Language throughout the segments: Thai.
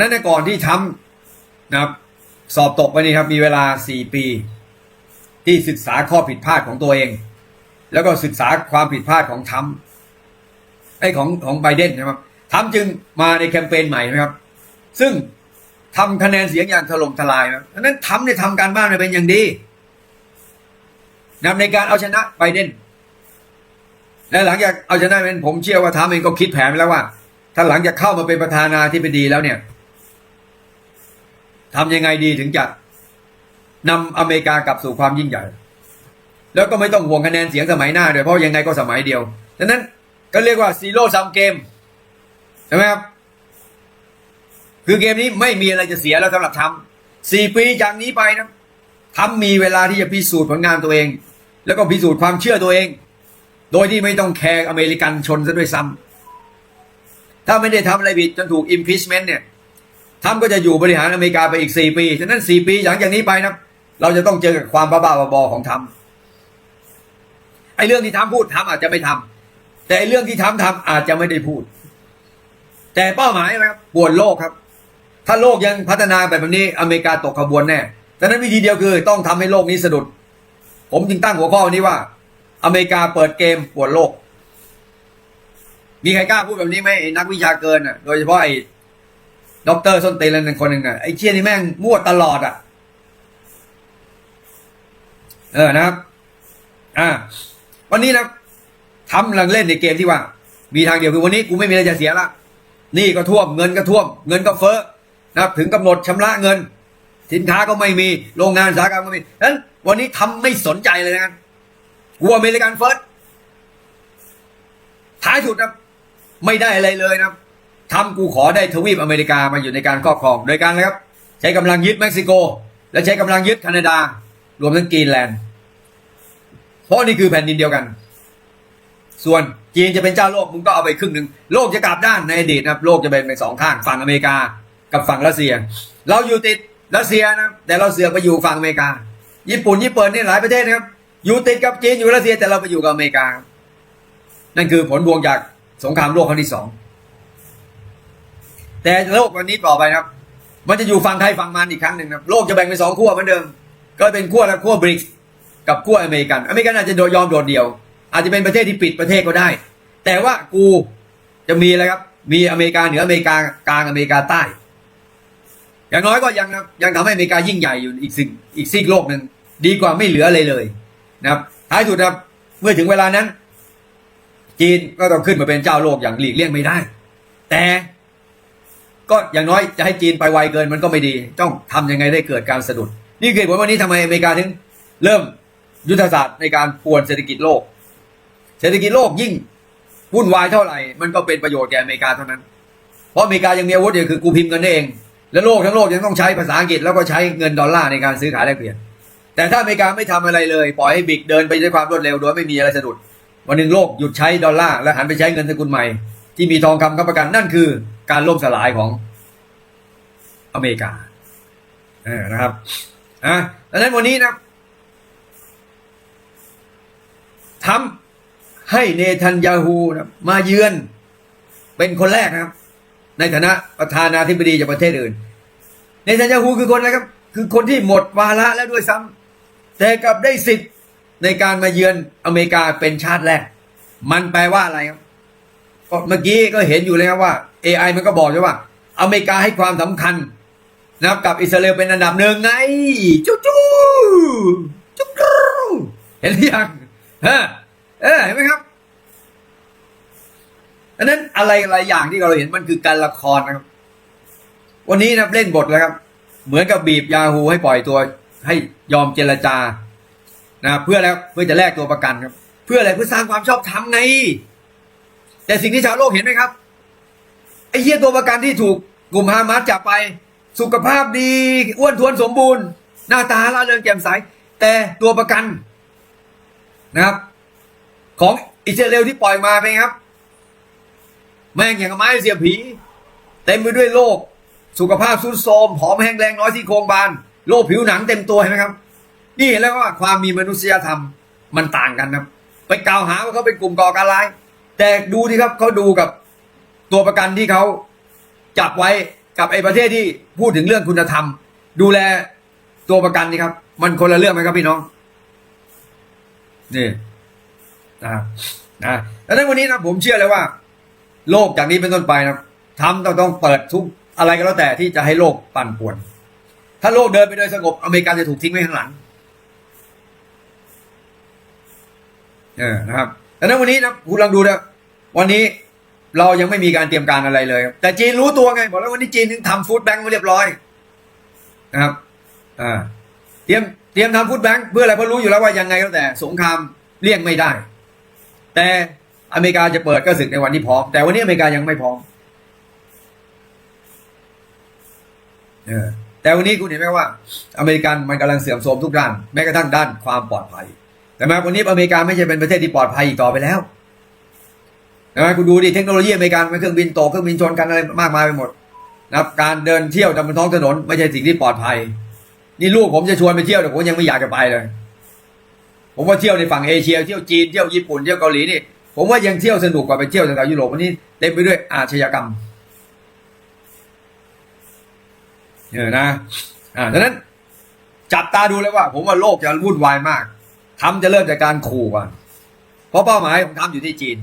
นั้นในก่อนที่ทำนะครับ สอบตกไปนี่ครับ มีเวลาสี่ปี ที่ศึกษาข้อผิดพลาดของตัวเอง แล้วก็ศึกษาความผิดพลาดของทรัมไอ้ของของไบเดนนะครับทรัมจึงมาในแคมเปญใหม่นะครับ ซึ่งทำคะแนนเสียงอย่างถล่มทลายนะดังนั้นทำเนี่ยทำการบ้านเป็นอย่างดีนะในการเอาชนะไบเดนและหลังจากเอาชนะเป็นผมเชื่อว่าทรัมเองก็คิดแผนไว้แล้วว่า ถ้าหลังจากเข้ามาเป็นประธานาธิบดีแล้วเนี่ย ทำยังไงดีถึงจะนำอเมริกากลับสู่ความยิ่งใหญ่ แล้วก็ไม่ต้องห่วงคะแนนเสียงสมัยหน้าด้วยเพราะยังไงก็สมัยเดียวดังนั้นก็เรียกว่าซีโร่ซัมเกมใช่ไหมครับ คือเกมนี้ไม่มีอะไรจะเสียแล้วสำหรับทำสี่ปีจากนี้ไปนะทำมีเวลาที่จะพิสูจน์ผลงานตัวเอง แล้วก็พิสูจน์ความเชื่อตัวเอง โดยที่ไม่ต้องแคร์อเมริกันชนซะด้วยซ้ำถ้าไม่ได้ทำอะไรผิดจนถูก impeachment เนี่ย ทำก็จะอยู่บริหารอเมริกาไปอีกสี่ปี ฉะนั้นสี่ปีหลังจากนี้ไปนะ เราจะต้องเจอกับความบ้าๆบอๆของทำไอ้เรื่องที่ทำพูดทำอาจจะไม่ทำแต่ไอ้เรื่องที่ทำทำอาจจะไม่ได้พูด แต่เป้าหมายนะครับปวดโลกครับ ถ้าโลกยังพัฒนาแบบนี้อเมริกาตกขบวนแน่ดังนั้นวิธีเดียวคือต้องทำให้โลกนี้สะดุด ผมจึงตั้งหัวข้อวันนี้ว่า อเมริกาเปิดเกมปวดโลก มีใครกล้าพูดแบบนี้ไหมนักวิชาเกินอะ โดยเฉพาะไอ้ ด็อกเตอร์ส้นตีนนั่นคนหนึ่งอะไอ้เชี่ยนี่แม่งมั่วตลอดอะ เออนะครับ อ่า วันนี้นะทำลังเล่นในเกมที่ว่า มีทางเดียวคือวันนี้กูไม่มีอะไรจะเสียละนี่ก็ท่วมเงินก็ท่วม เงินก็เฟ้อนะครับ ถึงกำหนดชำระเงิน สินค้าก็ไม่มีโรงงานอุตสาหกรรมก็ไม่มีฉะนั้นวันนี้ทำไม่สนใจเลยนะกลัวอเมริกันเฟิร์สท้ายสุดนะไม่ได้อะไรเลยนะ ทำกูขอได้ทวีปอเมริกามาอยู่ในการครอบครองโดยการนะครับ ใช้กำลังยึดเม็กซิโก และใช้กำลังยึดแคนาดา รวมทั้งกรีนแลนด์ เพราะนี่คือแผ่นดินเดียวกัน ส่วนจีนจะเป็นเจ้าโลกมึงก็เอาไปครึ่งหนึ่งโลกจะกลับด้านในอดีตนะครับ โลกจะเป็นเป็นสองข้างฝั่งอเมริกา กับฝั่งรัสเซีย เราอยู่ติดรัสเซียนะแต่เราเสือกไปอยู่ฝั่งอเมริกา ญี่ปุ่นญี่ปุ่นนี่หลายประเทศนะครับ อยู่ติดกับจีนอยู่รัสเซียแต่เราไปอยู่กับอเมริกา นั่นคือผลพวงจากสงครามโลกครั้งที่สอง แต่โลกวันนี้ต่อไปนะครับ มันจะอยู่ฝั่งไทยฝั่งมันอีกครั้งหนึ่งนะครับโลกจะแบ่งเป็นสองขั้วเหมือนเดิม ก็เป็นขั้วละขั้วบริกกับขั้วอเมริกัน อเมริกันอาจจะโดยยอมโดดเดี่ยว อาจจะเป็นประเทศที่ปิดประเทศก็ได้ แต่ว่ากูจะมีอะไรครับ มีอเมริกาเหนืออเมริกากลางอเมริกาใต้ อย่างน้อยก็ยังยังทำให้อเมริกายิ่งใหญ่อยู่อีกสิ่งอีกซีกโลกหนึ่งดีกว่าไม่เหลืออะไรเลยนะครับท้ายสุดนะครับเมื่อถึงเวลานั้น จีนก็ต้องขึ้นมาเป็นเจ้าโลกอย่างหลีกเลี่ยงไม่ได้ แต่ ก็อย่างน้อยจะให้จีนไปไวเกินมันก็ไม่ดี ต้องทำยังไงได้เกิดการสะดุด นี่คือผลวันนี้ทำไมอเมริกาถึงเริ่มยุทธศาสตร์ในการป่วนเศรษฐกิจโลก เศรษฐกิจโลกยิ่งวุ่นวายเท่าไหร่ มันก็เป็นประโยชน์แก่อเมริกาเท่านั้น เพราะอเมริกายังมีอาวุธเดียวคือกูพิมพ์เงินเอง และโลกทั้งโลกยังต้องใช้ภาษาอังกฤษแล้วก็ใช้เงินดอลลาร์ในการซื้อขายแลกเปลี่ยน แต่ถ้าอเมริกาไม่ทำอะไรเลย ปล่อยให้บิ๊กเดินไปด้วยความรวดเร็วโดยไม่มีอะไรสะดุด วันหนึ่งโลกหยุดใช้ดอลลาร์และหันไปใช้เงินสกุลใหม่ ที่มีทองคำค้ำประกันนั่นคือ การล่มสลายของอเมริกาเออนะครับอะดังนั้นวันนี้นะทำให้เนทันยาฮูนะมาเยือนเป็นคนแรกนะครับ ในฐานะประธานาธิบดีจากประเทศอื่น เนทันยาฮูคือคนอะไรครับ คือคนที่หมดวาระแล้วด้วยซ้ำแต่กลับได้สิทธิ์ในการมาเยือนอเมริกาเป็นชาติแรก มันแปลว่าอะไรครับ ก็เมื่อกี้ก็เห็นอยู่เลยครับว่า AI มันก็บอกอยู่ว่า อเมริกาให้ความสำคัญนะครับกับอิสราเอลเป็นอันดับหนึ่งไงจุ๊จู๊จุ๊จู๊เห็นหรือยังฮะเออเห็นไหมครับอันนั้นอะไรอะไรอย่างที่เราเห็นมันคือการละครนะครับ วันนี้นะเล่นบทแล้วครับ เหมือนกับบีบยาฮูให้ปล่อยตัว ให้ยอมเจรจานะเพื่อแล้วเพื่อจะแลกตัวประกันครับ เพื่ออะไรเพื่อสร้างความชอบธรรมไง แต่สิ่งที่ชาวโลกเห็นไหมครับไอ้เหี้ยตัวประกันที่ถูกกลุ่มฮามาสจับไป สุขภาพดีอ้วนท้วนสมบูรณ์ หน้าตาล่าเริงแจ่มใส แต่ตัวประกันนะครับ ของอิสราเอลที่ปล่อยมาเป็นไงครับ แม่งอย่างไม้เสียบผีเต็มไปด้วยโรคสุขภาพทรุดโทรมผอมแห้งแรงน้อยที่โครงบานโรคผิวหนังเต็มตัวเห็นไหมครับ นี่เห็นแล้วว่าความมีมนุษยธรรมมันต่างกันครับไปกล่าวหาว่าเขาเป็นกลุ่มก่อการร้าย แต่ดูที่ครับเขาดูกับตัวประกันที่เขาจับไว้กับไอ้ประเทศที่พูดถึงเรื่องคุณธรรม ดูแลตัวประกันนี่ครับ มันคนละเรื่องไหมครับพี่น้องนี่นะนะแล้วในวันนี้นะผมเชื่อเลยว่า โลกจากนี้เป็นต้นไปนะทำต้องต้องเปิดทุกอะไรก็แล้วแต่ที่จะให้โลกปั่นป่วน ถ้าโลกเดินไปโดยสงบอเมริกาจะถูกทิ้งไว้ข้างหลัง เออนะครับ ดังนั้นวันนี้นะคุณลองดูนะวันนี้เรายังไม่มีการเตรียมการอะไรเลย แต่จีนรู้ตัวไง บอกแล้ววันนี้จีนถึงทำฟู้ดแบงค์มาเรียบร้อยนะครับอ่าเตรียมเตรียมทำฟู้ดแบงค์เพื่ออะไรเพราะรู้อยู่แล้วว่ายังไงก็แต่ สงครามเลี่ยงไม่ได้ แต่อเมริกาจะเปิดก็ศึกในวันที่พร้อม แต่วันนี้อเมริกายังไม่พร้อมเออแต่วันนี้คุณเห็นไหมว่า อเมริกันมันกำลังเสื่อมโทรมทุกด้าน แม้กระทั่งด้านความปลอดภัย แต่ม้วันนี้อเมริกาไม่ใช่เป็นประเทศที่ปลอดภัยอีกต่อไปแล้วใช่ไหมคุณดูดิเทคโนโลยีอเมริกันมันเครื่องบินโตเครื่องบินชนกันอะไรมากมายไปหมดนะการเดินเที่ยวตามบนท้องถนน ไม่ใช่สิ่งที่ปลอดภัย นี่ลูกผมจะชวนไปเที่ยวแต่ผมยังไม่อยากจะไปเลย ผมว่าเที่ยวในฝั่งเอเชียเที่ยวจีนเที่ยวญี่ปุ่นเที่ยวเกาหลีนี่ผมว่ายังเที่ยวสนุกกว่าไปเที่ยวแถวยุโรปวันนี้เต็มไปด้วยอาชญากรรมเออนะอ่าดังนั้นจับตาดูเลยว่า ผมว่าโลกจะวุ่นวายมาก ทำจะเริ่มจากการขู่ก่อนเพราะเป้าหมายของทำอยู่ที่จีน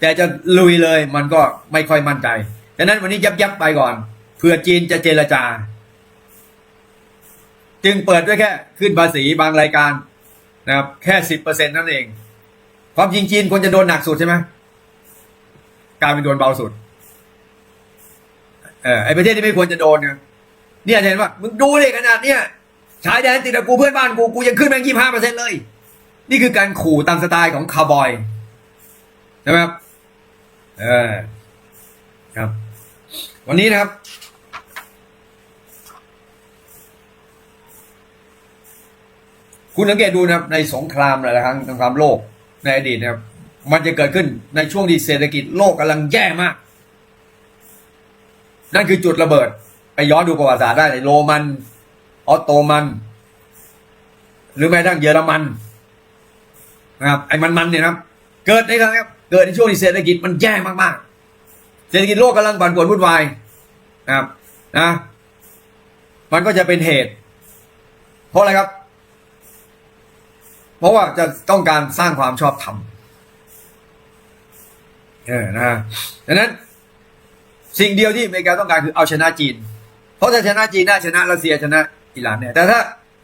แต่จะลุยเลยมันก็ไม่ค่อยมั่นใจดังนั้นวันนี้ยับยับไปก่อนเผื่อจีนจะเจรจา จึงเปิดด้วยแค่ ขึ้นภาษีบางรายการนะครับแค่สิบเปอร์เซ็นต์นั่นเองความจริงจีนควรจะโดนหนักสุดใช่ไหมกลายเป็นโดนเบาสุดเออไอประเทศที่ไม่ควรจะโดนเนี่ยเนี่ยเห็นว่ามึงดูเลยขนาดเนี้ยชายแดนติดกับกูเพื่อนบ้านกูกูยังขึ้นแบงยี่ห้าเปอร์เซ็นต์เลย นี่คือการขู่ตามสไตล์ของคาร์บอยใช่ไหมครับเออครับ วันนี้นะครับ คุณสังเกตดูนะครับ ในสงครามหลายครั้งสงครามโลกในอดีตนะครับ มันจะเกิดขึ้นในช่วงที่เศรษฐกิจโลกกำลังแย่มาก นั่นคือจุดระเบิด ไปย้อนดูประวัติศาสตร์ได้ในโรมัน ออตโตมัน หรือแม้กระทั่งเยอรมัน นะครับไอ้มันๆเนี่ยนะครับเกิดในครั้งครับเกิดในช่วงที่เศรษฐกิจมันแย่มากๆ เศรษฐกิจโลกกำลังปั่นป่วนวุ่นวายนะครับนะมันก็จะเป็นเหตุ เพราะอะไรครับ เพราะว่าจะต้องการสร้างความชอบธรรมเออนะดังนั้น สิ่งเดียวที่อเมริกาต้องการคือเอาชนะจีน เพราะถ้าชนะจีนได้ชนะรัสเซียชนะอิหร่านเนี่ยแต่ถ้า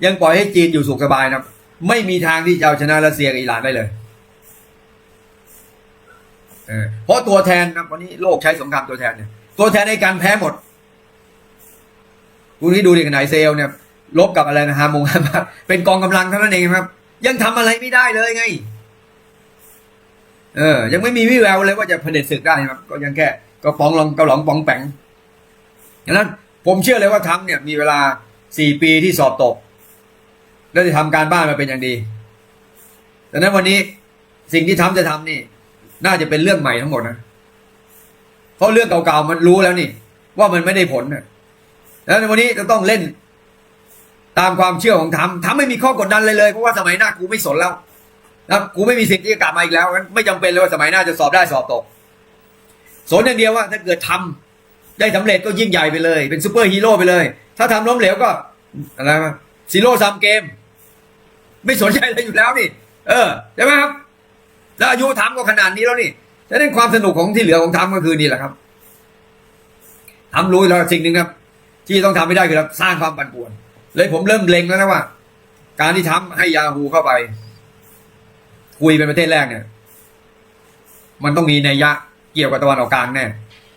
ยังปล่อยให้จีนอยู่สุขสบายนะ ไม่มีทางที่จะเอาชนะรัสเซียกับอิหร่านได้เลยเออเพราะตัวแทนนะวันนี้โลกใช้สงครามตัวแทนเนี่ยตัวแทนในการแพ้หมดคุณที่ดูดิกันไหนเซลเนี่ยลบกับอะไรนะฮามงฮามาเป็นกองกำลังเท่านั้นเองครับ ยังทำอะไรไม่ได้เลยไง เออ ยังไม่มีวิแววเลยว่าจะเผด็จศึกได้ครับ ก็ยังแค่ก็ปองลองเกาหลองปองแปงดังนั้น ผมเชื่อเลยว่าทำเนี่ยมีเวลาสี่ปีที่สอบตก แล้วจะทำการบ้านมาเป็นอย่างดีดังนั้นวันนี้สิ่งที่ทำจะทำนี่ น่าจะเป็นเรื่องใหม่ทั้งหมดนะเพราะเรื่องเก่าๆมันรู้แล้วนี่ ว่ามันไม่ได้ผลนะแล้วในวันนี้จะต้องเล่น ตามความเชื่อของทำทำไม่มีข้อกดดันเลยเลยเพราะว่าสมัยหน้ากูไม่สนแล้วนะกูไม่มีสิทธิ์ที่จะกลับมาอีกแล้วงั้นไม่จำเป็นเลยว่าสมัยหน้าจะสอบได้สอบตกสนอย่างเดียวว่าถ้าเกิดทำได้สำเร็จก็ยิ่งใหญ่ไปเลย เป็นซูเปอร์ฮีโร่ไปเลย ถ้าทำล้มเหลวก็อะไรมาซีโร่ซัมเกม ไม่สนใจอะไรอยู่แล้วนี่ เออใช่ไหมครับ แล้วอายุทำก็ขนาดนี้แล้วนี่ฉะนั้นความสนุกของที่เหลือของทำก็คือนี่แหละครับทำรู้แล้วสิ่งหนึ่งครับ ที่ต้องทำไม่ได้คือสร้างความปั่นป่วน เลยผมเริ่มเล็งแล้วนะว่า การที่ทำให้ยาฮูเข้าไป คุยเป็นประเทศแรกเนี่ย มันต้องมีนัยยะเกี่ยวกับตะวันออกกลางแน่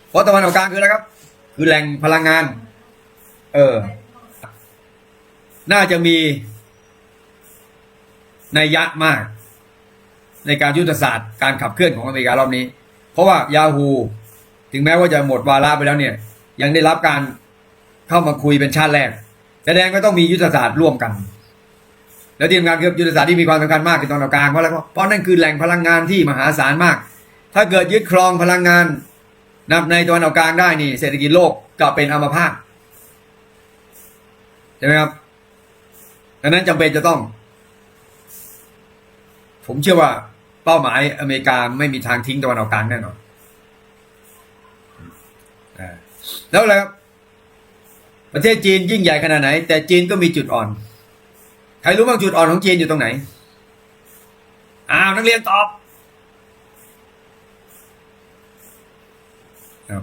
เพราะตะวันออกกลางคืออะไรครับ คือแหล่งพลังงาน เออ น่าจะมี นัยยะมาก ในการยุทธศาสตร์การขับเคลื่อนของอเมริการอบนี้ เพราะว่ายาฮูถึงแม้ว่าจะหมดวาระไปแล้วเนี่ย ยังได้รับการเข้ามาคุยเป็นชาติแรก แสดงก็ต้องมียุทธศาสตร์ร่วมกัน แล้วที่ทำงานคือยุทธศาสตร์ที่มีความสำคัญมากคือตอนกลางเพราะอะไรเพราะนั่นคือแหล่งพลังงานที่มหาศาลมาก ถ้าเกิดยึดครองพลังงานนับในตะวันกลางได้นี่ เศรษฐกิจโลกก็เป็นอัมพาตใช่ไหมครับดังนั้นจำเป็นจะต้อง ผมเชื่อว่าเป้าหมายอเมริกาไม่มีทางทิ้งตะวันออกกลางแน่นอนแล้วอะไรครับประเทศจีนยิ่งใหญ่ขนาดไหน แต่จีนก็มีจุดอ่อน ใครรู้บ้างจุดอ่อนของจีนอยู่ตรงไหน อ้าวนักเรียนตอบครับ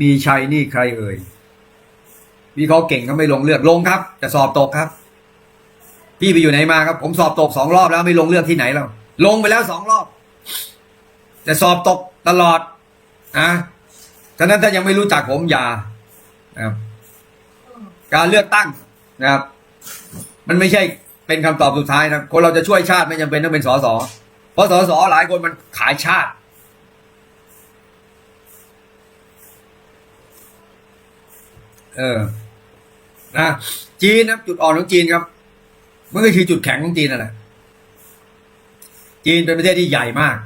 มีชัยนี่ใครเอ่ยวิเคราะห์เก่งก็ไม่ลงเลือกลงครับ แต่สอบตกครับ พี่ไปอยู่ไหนมาครับ ผมสอบตกสองรอบแล้วไม่ลงเลือกที่ไหนแล้ว ลงไปแล้วสองรอบ แต่สอบตกตลอดอะฉะนั้นถ้ายังไม่รู้จักผมอย่านะครับการเลือกตั้งนะครับ มันไม่ใช่เป็นคำตอบสุดท้ายนะคนเราจะช่วยชาติไม่จำเป็นต้องเป็นสสเพราะสสหลายคนมันขายชาติ เออนะจีนนะจุดอ่อนของจีนครับ มันก็คือจุดแข็งของจีนนั่นแหละจีนเป็นประเทศที่ใหญ่มาก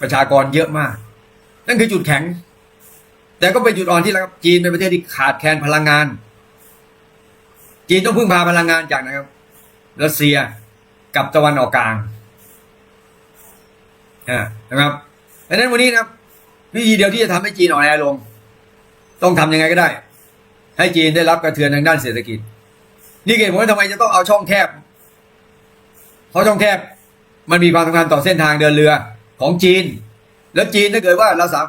ประชากรเยอะมาก นั่นคือจุดแข็ง แต่ก็เป็นจุดอ่อนที่แล้วครับจีนเป็นประเทศที่ขาดแคลนพลังงาน จีนต้องพึ่งพาพลังงานจากนะครับรัสเซียกับตะวันออกกลางนะครับดังนั้นวันนี้นะครับวิธีเดียวที่จะทำให้จีนอ่อนแอลง ต้องทำยังไงก็ได้ ให้จีนได้รับกระเทือนทางด้านเศรษฐกิจ นี่เหตุผลว่าทำไมจะต้องเอาช่องแคบ เพราะช่องแคบ มันมีความสำคัญต่อเส้นทางเดินเรือของจีน แล้วจีนถ้าเกิดว่าเราสาม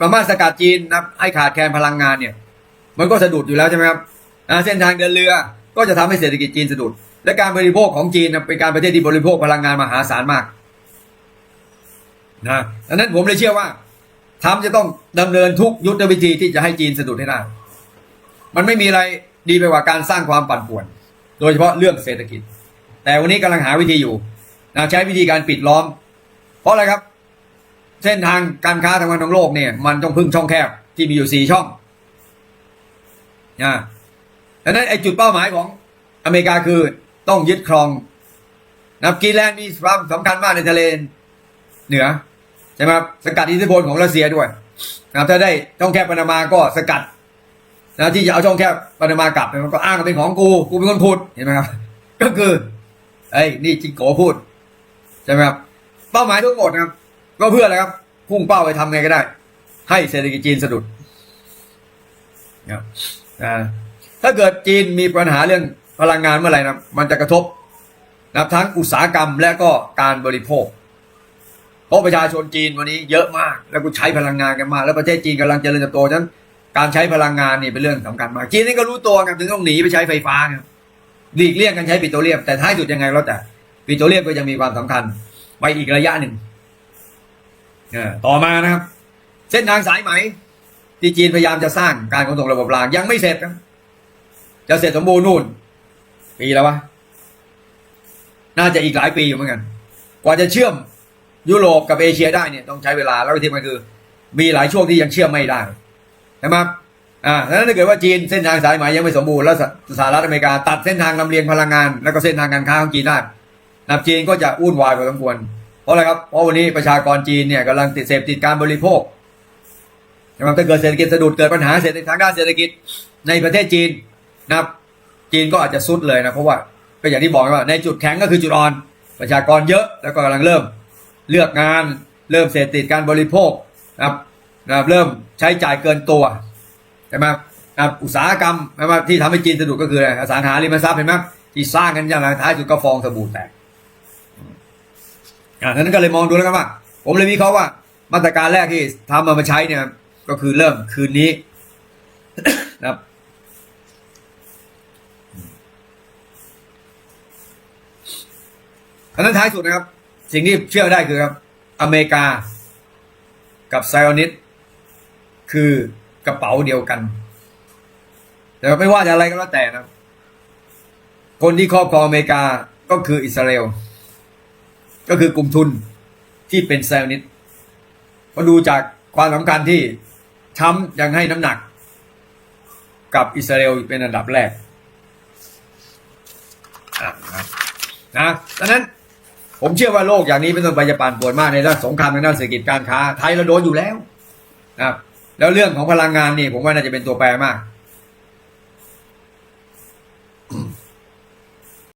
สามารถสกัดจีนนะให้ขาดแคลนพลังงานเนี่ย มันก็สะดุดอยู่แล้วใช่ไหมครับเส้นทางเดินเรือก็จะทำให้เศรษฐกิจจีนสะดุด และการบริโภคของจีนเป็นการประเทศที่บริโภคพลังงานมหาศาลมากนะดังนั้นผมเลยเชื่อว่าทรัมป์จะต้องดำเนินทุกยุทธวิธีที่จะให้จีนสะดุดให้ได้ มันไม่มีอะไร ดีไปกว่าการสร้างความปั่นป่วน โดยเฉพาะเรื่องเศรษฐกิจ แต่วันนี้กำลังหาวิธีอยู่นะใช้วิธีการปิดล้อม เพราะอะไรครับ เส้นทางการค้าทางวันของโลกเนี่ย มันต้องพึ่งช่องแคบที่มีอยู่สี่ช่องนะดังนั้นไอ้จุดเป้าหมายของอเมริกาคือต้องยึดครองนะกรีนแลนด์มีความสำคัญมากในทะเลเหนือใช่ไหมครับสกัดอิทธิพลของรัสเซียด้วยนะครับถ้าได้ช่องแคบปานามาก็สกัด นะที่จะเอาช่องแคบปานามา กลับมันก็อ้างเป็นของกู กูเป็นคนพูดเห็นไหมครับ ก็คือไอ้นี่จิงโกพูดใช่ไหมครับ เป้าหมายทั้งหมดนะครับ ก็เพื่ออะไรครับ พุ่งเป้าไปทำไงก็ได้ ให้เศรษฐกิจจีนสะดุดนะครับถ้าเกิดจีนมีปัญหาเรื่องพลังงานเมื่อไหร่นะมันจะกระทบนับทั้งอุตสาหกรรมและก็การบริโภค เพราะประชาชนจีนวันนี้เยอะมาก แล้วก็ใช้พลังงานกันมากแล้วประเทศจีนกำลังเจริญเติบโตฉะนั้น การใช้พลังงานนี่เป็นเรื่องสำคัญมากจีนนี่ก็รู้ตัวกันถึงต้องหนีไปใช้ไฟฟ้าครับหลีกเลี่ยงกันใช้ปิโตรเลียมแต่ท้ายสุดยังไงแล้วแต่ปิโตรเลียมก็ยังมีความสำคัญไปอีกระยะหนึ่งเอต่อมานะครับ เส้นทางสายไหม ที่จีนพยายามจะสร้างการขนส่งระบบรางยังไม่เสร็จครับจะเสร็จสมบูรณ์นู่นปีแล้ววะน่าจะอีกหลายปีอยู่เหมือนกัน กว่าจะเชื่อมยุโรปกับเอเชียได้เนี่ยต้องใช้เวลาแล้วที่มันคือ มีหลายช่วงที่ยังเชื่อมไม่ได้ ช่ไหมครับอ่าดังนั้นถ้าเกิดว่าจีนเส้นทางสายไหมยังไม่สมบูรณ์แล้วสสหรัฐอเมริกาตัดเส้นทางลำเลียงพลังงาน แล้วก็เส้นทางการค้าของจีนได้นับจีนก็จะวุ่นวายพอสมควร เพราะอะไรครับ เพราะวันนี้ประชากรจีนเนี่ยกำลังติดเสพติดการบริโภคนะครับถ้าเกิดเศรษฐกิจสะดุดเกิดปัญหาเศรษฐกิจทางด้านเศรษฐกิจในประเทศจีนนะครับจีนก็อาจจะซุดเลยนะเพราะว่าก็อย่างที่บอกว่าในจุดแข็งก็คือจุดอ่อน ประชากรเยอะแล้วก็กำลังเริ่มเลือกงานเริ่มเสพติดการบริโภคนะครับ นะครับเริ่มใช้จ่ายเกินตัวใช่ไหมนะครับอุตสาหกรรมใช่ไหมที่ทำให้จีนสะดุดก็คืออะไรอสังหาริมทรัพย์เห็นไหมที่สร้างกันอย่างไรท้ายสุดก็ฟองสบู่แตกอ่านั้นก็เลยมองดูแล้วกันว่า ผมเลยวิเคราะห์ว่า มาตรการแรกที่ทำมามาใช้เนี่ย ก็คือเริ่มคืนนี้นะครับอันนั้นท้ายสุดนะครับ สิ่งที่เชื่อได้คือครับ อเมริกา กับไซออนิส คือกระเป๋าเดียวกัน แต่ไม่ว่าจะอะไรก็แล้วแต่นะ คนที่ครอบครองอเมริกาก็คืออิสราเอล ก็คือกลุ่มทุนที่เป็นไซอนิสก็ดูจากความสำคัญที่ทรัมยังให้น้ำหนัก กับอิสราเอลเป็นอันดับแรกนะดังนั้นผมเชื่อว่าโลกอย่างนี้เป็นต้นไปจะปั่นป่วนมากในด้านสงครามในด้านเศรษฐกิจการค้า ไทยเราโดนอยู่แล้วนะ แล้วเรื่องของพลังงานนี่ผมว่าน่าจะเป็นตัวแปรมาก